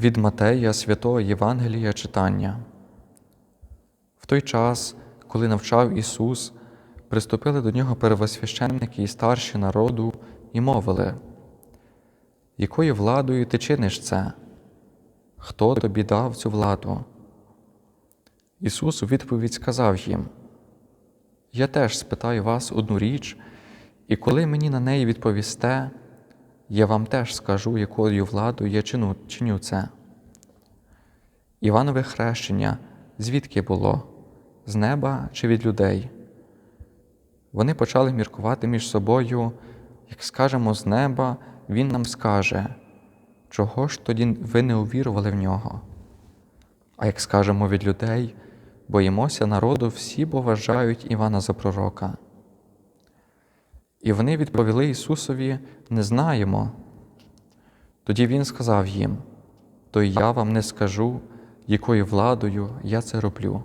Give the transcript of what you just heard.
Від Матея святого Євангелія читання. В той час, коли навчав Ісус, приступили до нього первосвященники і старші народу і мовили, якою владою ти чиниш це? Хто тобі дав цю владу? Ісус у відповідь сказав їм: Я теж спитаю вас одну річ, і коли мені на неї відповісте, я вам теж скажу, якою владою я чину, чиню це. Іванове хрещення звідки було? З неба чи від людей? Вони почали міркувати між собою, як скажемо з неба, Він нам скаже, чого ж тоді ви не увірували в нього? А як скажемо від людей, боїмося народу, всі бо Івана за пророка. І вони відповіли Ісусові не знаємо. Тоді Він сказав їм: То я вам не скажу, якою владою я це роблю.